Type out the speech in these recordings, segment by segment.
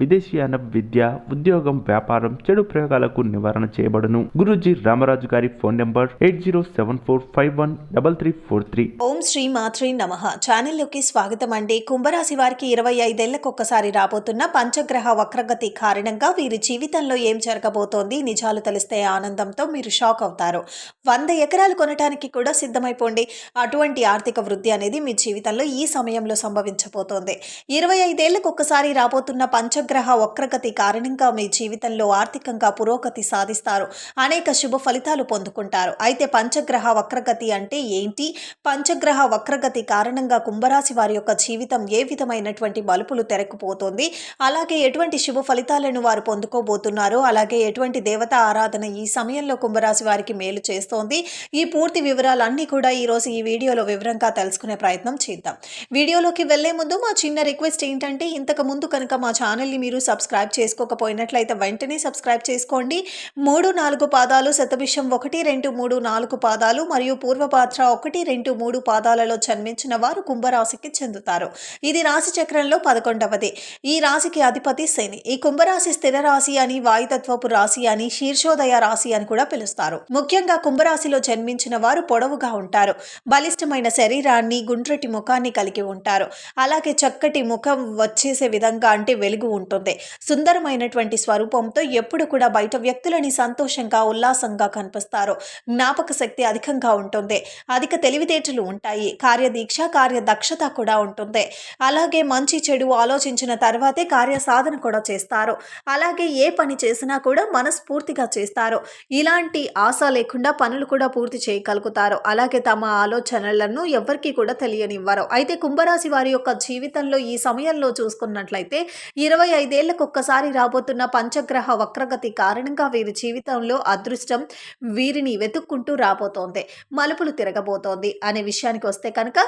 విదేశీయాన విద్య ఉద్యోగం వ్యాపారం చెడు ప్రయోగాలకు నివారణ చేయబడును. గురుజీ రామరాజు గారి phone number eight zero seven four five one double three four three. ఓం శ్రీ మాత్రే నమ. ఛానల్లోకి స్వాగతం అండి కుంభరాశి వారికి ఇరవై ఐదేళ్ళకు ఒక్కసారి రాబోతున్న పంచగ్రహ వక్రగతి కారణంగా వీరి జీవితంలో ఏం జరగబోతోంది నిజాలు తెలిస్తే ఆనందంతో మీరు షాక్ అవుతారు. వంద ఎకరాలు కొనటానికి కూడా సిద్ధమైపోండి. అటువంటి ఆర్థిక వృద్ధి అనేది మీ జీవితంలో ఈ సమయంలో సంభవించబోతోంది. ఇరవై ఐదేళ్ళకు ఒక్కసారి రాబోతున్న పంచగ్రహ వక్రగతి కారణంగా మీ జీవితంలో ఆర్థికంగా పురోగతి సాధిస్తారు. అనేక శుభ ఫలితాలు పొందుకుంటారు. అయితే పంచగ్రహ వక్రగతి అంటే ఏంటి? పంచగ్రహ వక్రగతి కారణంగా కుంభరాశి వారి యొక్క జీవితం ఏ విధమైనటువంటి మలుపులు తెరకుపోతుంది అలాగే ఎటువంటి శుభ ఫలితాలను వారు పొందుకోబోతున్నారు? అలాగే ఎటువంటి దేవత ఆరాధన ఈ సమయంలో కుంభరాశి వారికి మేలు చేస్తోంది? ఈ పూర్తి వివరాలన్నీ కూడా ఈ రోజు ఈ వీడియోలో వివరంగా తెలుసుకునే ప్రయత్నం చేద్దాం. వీడియోలోకి వెళ్ళే ముందు మా చిన్న రిక్వెస్ట్ ఏంటంటే ఇంతకు ముందు కనుక మా ఛానల్ని మీరు సబ్స్క్రైబ్ చేసుకోకపోయినట్లయితే వెంటనే సబ్స్క్రైబ్ చేసుకోండి. మూడు నాలుగు పాదాలు శతభిషం ఒకటి రెండు మూడు నాలుగు పాదాలు మరియు పూర్వపాత్ర ఒకటి రెండు మూడు పాదాలలో జన్మించిన వారు కుంభరాశికి చెందుతారు. ఇది రాశి చక్రంలో పదకొండవది. ఈ రాశికి అధిపతి శని. ఈ కుంభరాశి స్థిర రాశి అని వాయుతత్వపు రాశి అని శీర్షోదయ రాశి అని కూడా పిలుస్తారు. ముఖ్యంగా కుంభరాశిలో జన్మించిన వారు పొడవుగా ఉంటారు. బలిష్టమైన శరీరాన్ని గుండ్రటి ముఖాన్ని కలిగి ఉంటారు. అలాగే చక్కటి ముఖం వచ్చేసే విధంగా అంటే వెలుగు ఉంటుంది. సుందరమైనటువంటి స్వరూపంతో ఎప్పుడు కూడా బయట వ్యక్తులని సంతోషంగా ఉల్లాసంగా కనిపిస్తారు జ్ఞాపక శక్తి అధికంగా ఉంటుంది. అధిక తెలివితేటలు ఉంటాయి. కార్యదీక్ష కార్యదక్షత కూడా ఉంటుంది. అలాగే మంచి చెడు ఆలోచించిన తర్వాతే కార్య సాధన కూడా చేస్తారు. అలాగే ఏ పని చేసినా కూడా మనస్ఫూర్తిగా చేస్తారు. ఇలాంటి ఆశ లేకుండా పనులు కూడా పూర్తి చేయగలుగుతారు. అలాగే తమ ఆలోచనలను ఎవరికి కూడా తెలియనివ్వరు. అయితే కుంభరాశి వారి యొక్క జీవితంలో ఈ సమయంలో చూసుకున్నట్లయితే ఇరవై ఐదేళ్ళకు ఒక్కసారి రాబోతున్న పంచగ్రహ వక్రగతి కారణంగా వీరి జీవితంలో అదృష్టం వీరిని వెతుక్కుంటూ రాబోతోంది మలుపులు తిరగబోతోంది అనే విషయానికి వస్తే కనుక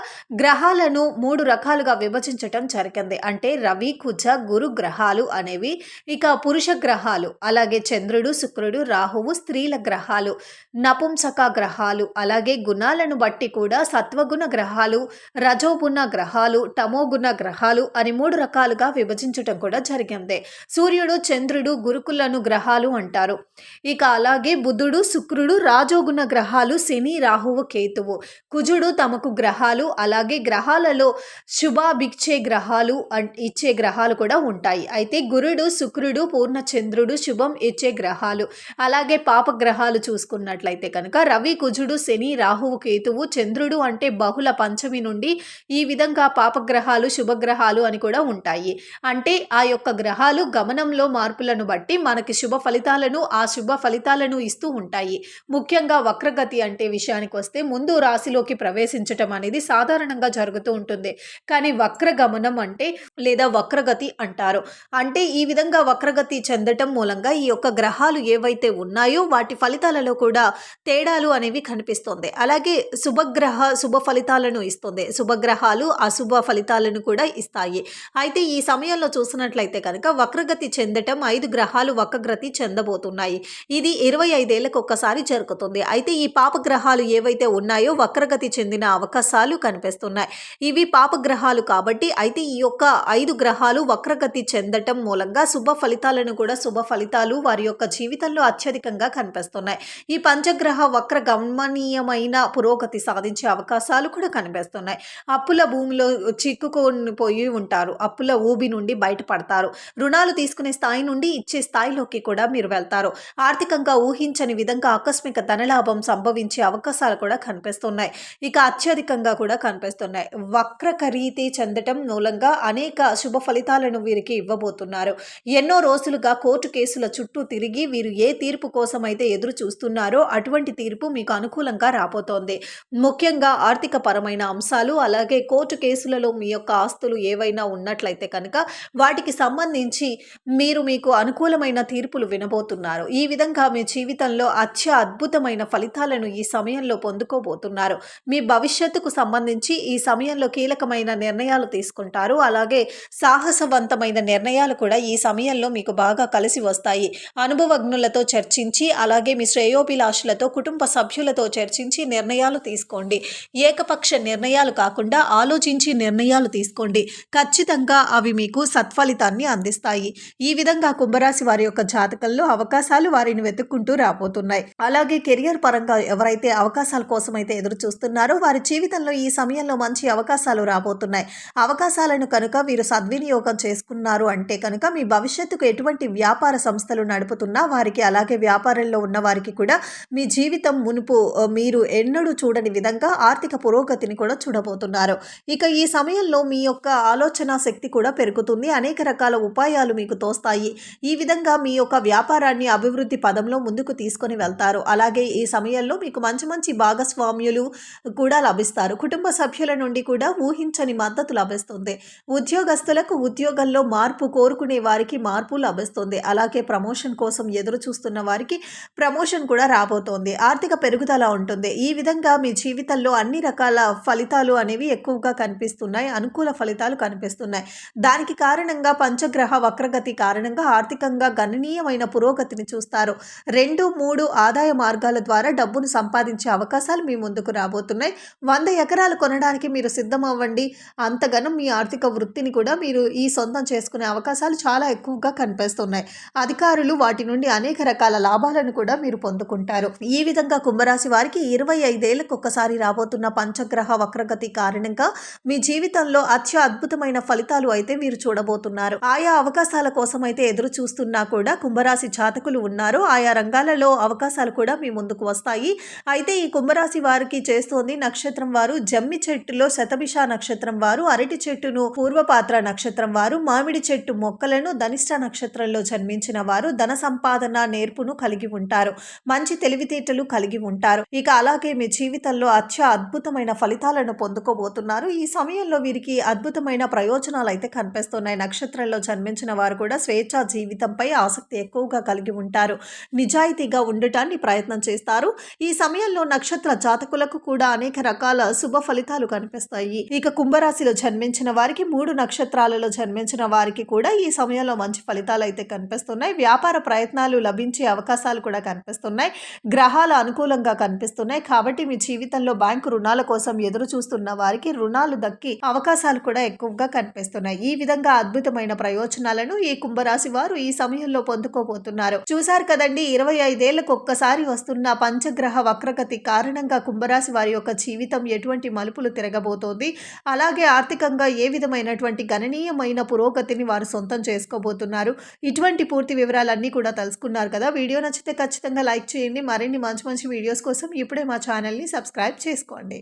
గ్రహాలను మూడు రకాలుగా విభజించటం జరిగింది. అంటే రవి కుజ గురు గ్రహాలు అనేవి ఇక పురుష గ్రహాలు అలాగే చంద్రుడు శుక్రుడు రాహువు స్త్రీల గ్రహాలు నపుంసక గ్రహాలు అలాగే గుణాలను బట్టి కూడా సత్వగుణ గ్రహాలు రజోగుణ గ్రహాలు టమోగుణ గ్రహాలు అని మూడు రకాలుగా విభజించటం కూడా జరిగింది సూర్యుడు చంద్రుడు గురుకులను గ్రహాలు అంటారు. ఇక అలాగే బుధుడు శుక్రుడు రాజోగుణ గ్రహాలు శని రాహువు కేతువు. కుజుడు తమకు గ్రహాలు అలాగే గ్రహాలలో శుభాభిచ్చే గ్రహాలు అన్- ఇచ్చే గ్రహాలు కూడా ఉంటాయి. అయితే గురుడు శుక్రుడు పూర్ణ చంద్రుడు శుభం ఇచ్చే గ్రహాలు. అలాగే పాప గ్రహాలు చూసుకున్నట్లయితే కనుక రవి కుజుడు శని రాహువు కేతువు చంద్రుడు అంటే బహుళ పంచమి నుండి ఈ విధంగా పాపగ్రహాలు శుభగ్రహాలు అని కూడా ఉంటాయి. అంటే ఆ యొక్క గ్రహాలు గమనంలో మార్పులను బట్టి మనకి శుభ ఫలితాలను ఆ శుభ ఫలితాలను ఇస్తూ ఉంటాయి. ముఖ్యంగా వక్రగతి అంటే విషయానికి వస్తే ముందు రాశిలోకి ప్రవేశించటం అనేది సాధారణంగా జరుగుతూ ఉంటుంది. కానీ వక్ర గమనం అంటే లేదా వక్రగతి అంటారు. అంటే ఈ విధంగా వక్రగతి చెందటం మూలంగా ఈ యొక్క గ్రహాలు ఏవైతే ఉన్నాయో వాటి ఫలితాలలో కూడా తేడాలు అనేవి కనిపిస్తుంది. అలాగే శుభగ్రహ శుభ ఫలితాలను ఇస్తుంది. శుభగ్రహాలు అశుభ ఫలితాలను కూడా ఇస్తాయి. అయితే ఈ సమయంలో చూసినట్లయితే కనుక వక్రగతి చెందటం ఐదు గ్రహాలు వక్రగతి చెందబోతున్నాయి. ఇది ఇరవై ఐదేళ్ళకు ఒక్కసారి జరుగుతుంది. అయితే ఈ పాపగ్రహాలు ఏవైతే ఉన్నాయో వక్రగతి చెందిన అవకాశాలు కనిపిస్తున్నాయి. ఇవి పాపగ్రహాలు కాబట్టి అయితే ఈ యొక్క ఐదు గ్రహాలు వక్రగతి చెందటం మూలంగా శుభ ఫలితాలను కూడా శుభ ఫలితాలు వారి యొక్క జీవితంలో అత్యధికంగా కనిపిస్తున్నాయి. ఈ పంచగ్రహ వక్ర గమనీయమైన పురోగతి సాధించే అవకాశాలు కూడా కనిపిస్తున్నాయి. అప్పుల భూమిలో చిక్కుకొని పోయి ఉంటారు. అప్పుల ఊబి నుండి బయటపడతారు. రుణాలు తీసుకునే స్థాయి నుండి ఇచ్చే స్థాయిలోకి కూడా మీరు వెళ్తారు. ఆర్థికంగా ఊహించని విధంగా ఆకస్మిక ధనలాభం సంభవించే అవకాశాలు కూడా కనిపిస్తున్నాయి. ఇక అత్యధికంగా కూడా కనిపిస్తున్నాయి. వక్రకరీతి చెందటం మూలంగా అనేక శుభ ఫలితాలను వీరికి ఇవ్వబోతున్నారు. ఎన్నో రోజులుగా కోర్టు కేసుల చుట్టూ తిరిగి వీరు ఏ తీర్పు కోసం అయితే ఎదురు చూస్తున్నారో అటువంటి తీర్పు మీకు అనుకూలంగా రాబోతోంది. ముఖ్యంగా ఆర్థిక పరమైన అంశాలు అలాగే కోర్టు కేసులలో మీ యొక్క ఆస్తులు ఏవైనా ఉన్నట్లయితే కనుక వాటికి సంబంధించి మీరు మీకు అనుకూలమైన తీర్పులు వినబోతున్నారు. ఈ విధంగా మీ జీవితంలో అత్య అద్భుతమైన ఫలితాలను ఈ సమయంలో పొందుకోబోతున్నారు. మీ భవిష్యత్తుకు సంబంధించి ఈ సమయంలో కీలకమైన నిర్ణయాలు తీసుకుంటారు. అలాగే సాహసవంతమైన నిర్ణయాలు కూడా ఈ సమయంలో మీకు బాగా కలిసి వస్తాయి. అనుభవజ్ఞులతో చర్చించి అలాగే మీ శ్రేయోభిలాషులతో కుటుంబ సభ్యులతో చర్చించి నిర్ణయాలు తీసుకోండి. ఏకపక్ష నిర్ణయాలు కాకుండా ఆలోచించి నిర్ణయాలు తీసుకోండి. ఖచ్చితంగా అవి మీకు ఫలితాన్ని అందిస్తాయి. ఈ విధంగా కుంభరాశి వారి యొక్క జాతకంలో అవకాశాలు వారిని వెతుక్కుంటూ రాబోతున్నాయి. అలాగే కెరియర్ పరంగా ఎవరైతే అవకాశాల కోసం అయితే ఎదురు చూస్తున్నారో వారి జీవితంలో ఈ సమయంలో మంచి అవకాశాలు రాబోతున్నాయి. అవకాశాలను కనుక వీరు సద్వినియోగం చేసుకున్నారు అంటే కనుక మీ భవిష్యత్తుకు ఎటువంటి వ్యాపార సంస్థలు నడుపుతున్నా వారికి అలాగే వ్యాపారంలో ఉన్న వారికి కూడా మీ జీవితం మునుపు మీరు ఎన్నడూ చూడని విధంగా ఆర్థిక పురోగతిని కూడా చూడబోతున్నారు. ఇక ఈ సమయంలో మీ యొక్క ఆలోచన శక్తి కూడా పెరుగుతుంది. అనేక రకాల ఉపాయాలు మీకు తోస్తాయి. ఈ విధంగా మీ యొక్క వ్యాపారాన్ని అభివృద్ధి పదంలో ముందుకు తీసుకొని వెళ్తారు. అలాగే ఈ సమయంలో మీకు మంచి మంచి భాగస్వామ్యులు కూడా లభిస్తారు. కుటుంబ సభ్యుల నుండి కూడా ఊహించని మద్దతు లభిస్తుంది. ఉద్యోగస్తులకు ఉద్యోగంలో మార్పు కోరుకునే వారికి మార్పు లభిస్తుంది. అలాగే ప్రమోషన్ కోసం ఎదురు చూస్తున్న వారికి ప్రమోషన్ కూడా రాబోతోంది. ఆర్థిక పెరుగుదల ఉంటుంది. ఈ విధంగా మీ జీవితంలో అన్ని రకాల ఫలితాలు అనేవి ఎక్కువగా కనిపిస్తున్నాయి. అనుకూల ఫలితాలు కనిపిస్తున్నాయి. దానికి కారణంగా పంచగ్రహ వక్రగతి కారణంగా ఆర్థికంగా గణనీయమైన పురోగతిని చూస్తారు. రెండు మూడు ఆదాయ మార్గాల ద్వారా డబ్బును సంపాదించే అవకాశాలు మీ ముందుకు రాబోతున్నాయి. వంద ఎకరాలు కొనడానికి మీరు సిద్ధం అవ్వండి అంతగానం మీ ఆర్థిక వృత్తిని కూడా మీరు ఈ సొంతం చేసుకునే అవకాశాలు చాలా ఎక్కువగా కనిపిస్తున్నాయి. అధికారులు వాటి నుండి అనేక రకాల లాభాలను కూడా మీరు పొందుకుంటారు. ఈ విధంగా కుంభరాశి వారికి ఇరవై ఐదేళ్ళకు ఒక్కసారి రాబోతున్న పంచగ్రహ వక్రగతి కారణంగా మీ జీవితంలో అత్య అద్భుతమైన ఫలితాలు అయితే మీరు చూడబోతున్నారు. ఆయా అవకాశాల కోసం అయితే ఎదురు చూస్తున్నా కూడా కుంభరాశి జాతకులు ఉన్నారు. ఆయా రంగాలలో అవకాశాలు కూడా మీ ముందుకు వస్తాయి. అయితే ఈ కుంభరాశి వారికి చేస్తోంది నక్షత్రం వారు జమ్మి చెట్టులో శతభిష నక్షత్రం వారు అరటి చెట్టును పూర్వపాత్ర నక్షత్రం వారు మామిడి చెట్టు మొక్కలను ధనిష్ట నక్షత్రంలో జన్మించిన వారు ధన సంపాదన నేర్పును కలిగి ఉంటారు. మంచి తెలివితేటలు కలిగి ఉంటారు. ఇక అలాగే మీ జీవితంలో అత్య అద్భుతమైన ఫలితాలను పొందుకోబోతున్నారు. ఈ సమయంలో వీరికి అద్భుతమైన ప్రయోజనాలు అయితే కనిపిస్తున్నాయి. నక్షత్రం నక్షత్రంలో జన్మించిన వారు కూడా స్వేచ్ఛ జీవితంపై ఆసక్తి ఎక్కువగా కలిగి ఉంటారు. నిజాయితీగా ఉండటాన్ని ప్రయత్నం చేస్తారు. ఈ సమయంలో నక్షత్ర జాతకులకు కూడా అనేక రకాల శుభ ఫలితాలు కనిపిస్తాయి. ఇక కుంభరాశిలో జన్మించిన వారికి మూడు నక్షత్రాలలో జన్మించిన వారికి కూడా ఈ సమయంలో మంచి ఫలితాలు అయితే కనిపిస్తున్నాయి. వ్యాపార ప్రయత్నాలు లభించే అవకాశాలు కూడా కనిపిస్తున్నాయి. గ్రహాలు అనుకూలంగా కనిపిస్తున్నాయి. కాబట్టి మీ జీవితంలో బ్యాంకు రుణాల కోసం ఎదురు చూస్తున్న వారికి రుణాలు దక్కి అవకాశాలు కూడా ఎక్కువగా కనిపిస్తున్నాయి. ఈ విధంగా అద్భుతమైన ప్రయోజనాలను ఈ కుంభరాశి వారు ఈ సమయంలో పొందుకోబోతున్నారు. చూశారు కదండి ఇరవై ఐదేళ్ళకు ఒక్కసారి వస్తున్న పంచగ్రహ వక్రగతి కారణంగా కుంభరాశి వారి యొక్క జీవితం ఎటువంటి మలుపులు తిరగబోతోంది? అలాగే ఆర్థికంగా ఏ విధమైనటువంటి గణనీయమైన పురోగతిని వారు సొంతం చేసుకోబోతున్నారు? ఇటువంటి పూర్తి వివరాలన్నీ కూడా తెలుసుకున్నారు కదా. వీడియో నచ్చితే ఖచ్చితంగా లైక్ చేయండి. మరిన్ని మంచి మంచి వీడియోస్ కోసం ఇప్పుడే మా ఛానల్ని సబ్స్క్రైబ్ చేసుకోండి.